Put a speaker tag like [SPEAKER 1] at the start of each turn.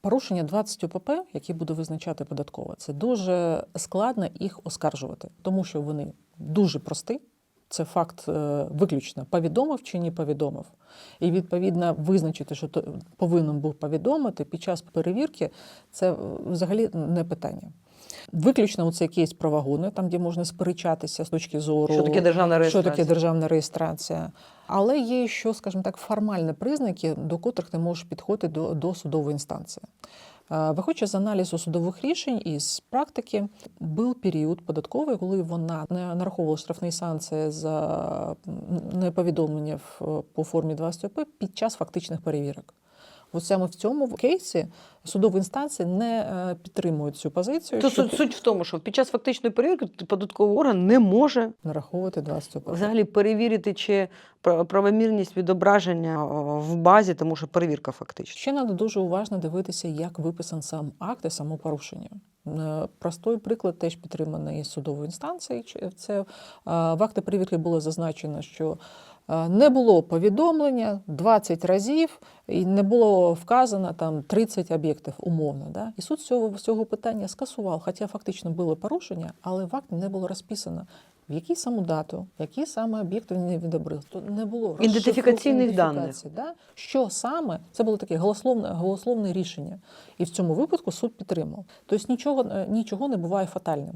[SPEAKER 1] Порушення 20 ОПП, які буде визначати податкова, це дуже складно їх оскаржувати, тому що вони дуже прості. Це факт е, виключно повідомив чи не повідомив. І відповідно визначити, що то повинен був повідомити під час перевірки, це взагалі не питання. Виключно у цей кейс про вагони, там де можна сперечатися з точки зору
[SPEAKER 2] Що таке державна
[SPEAKER 1] що таке державна реєстрація. Але є ще, скажімо так, формальні признаки, до котрих ти можеш підходити до, до судової інстанції. Е, Виходячи з аналізу судових рішень і з практики, був період податковий, коли вона не нараховувала штрафні санкції за неповідомлення по формі 20 ОП під час фактичних перевірок. От саме в цьому кейсі судові інстанції не е, підтримують цю позицію,
[SPEAKER 2] То
[SPEAKER 1] щоб...
[SPEAKER 2] суть, в тому, що під час фактичної перевірки податковий орган не може
[SPEAKER 1] нараховувати 20%.
[SPEAKER 2] взагалі перевірити, чи пра- правомірність відображення в базі, тому що перевірка фактична.
[SPEAKER 1] Ще треба дуже уважно дивитися, як виписан сам акт і само Е, Простой приклад теж підтриманий судовою інстанцією. Це е, в акти перевірки було зазначено, що е, не було повідомлення 20 разів і не було вказано там 30 об'єктів умовно. Да? І суд цього, цього питання скасував, хоча фактично було порушення, але в акті не було розписано. В якій саме дату, які саме об'єкти він не відобрив, то не було
[SPEAKER 2] Ідентифікаційних даних.
[SPEAKER 1] Да? Що саме це було таке голословне, голословне рішення, і в цьому випадку суд підтримав. Тобто нічого, е, нічого не буває фатальним.